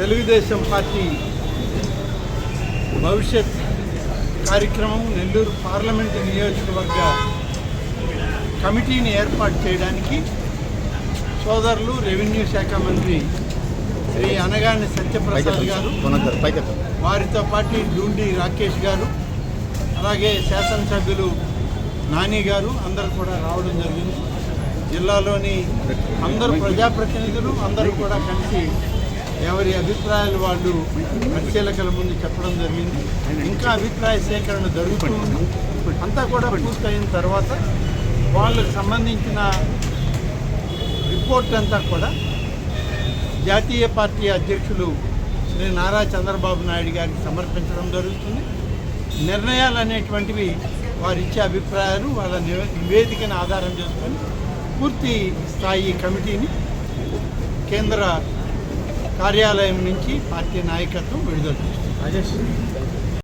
Telugu Desam party భవిష్యత్ కార్యక్రమం Nellore parliament నియోజకవర్గ కమిటీని ఏర్పాటు చేయడానికి సోదరులు రెవెన్యూ శాఖ మంత్రి శ్రీ అనగాని సత్యప్రసాద్ గారు వారితో పాటు డూండి రాకేష్ గారు అలాగే శాసనసభ్యులు నాని గారు అందరూ కూడా రావడం జరిగింది. జిల్లాలోని అందరు ప్రజాప్రతినిధులు అందరూ కూడా కలిసి ఎవరి అభిప్రాయాలు వాళ్ళు పరిశీలకల ముందు చెప్పడం జరిగింది. ఇంకా అభిప్రాయ సేకరణ జరుగుతుంది అంతా కూడా పూర్తయిన తర్వాత వాళ్ళకు సంబంధించిన రిపోర్ట్ అంతా కూడా జాతీయ పార్టీ అధ్యక్షులు శ్రీ నారా చంద్రబాబు నాయుడు గారికి సమర్పించడం జరుగుతుంది. నిర్ణయాలు అనేటువంటివి వారు ఇచ్చే అభిప్రాయాలు వాళ్ళ నివే- నివేదికను ఆధారం చేసుకొని పూర్తి స్థాయి కమిటీని కేంద్ర కార్యాలయం నుంచి పార్టీ నాయకత్వం విడుదల చేస్తుంది.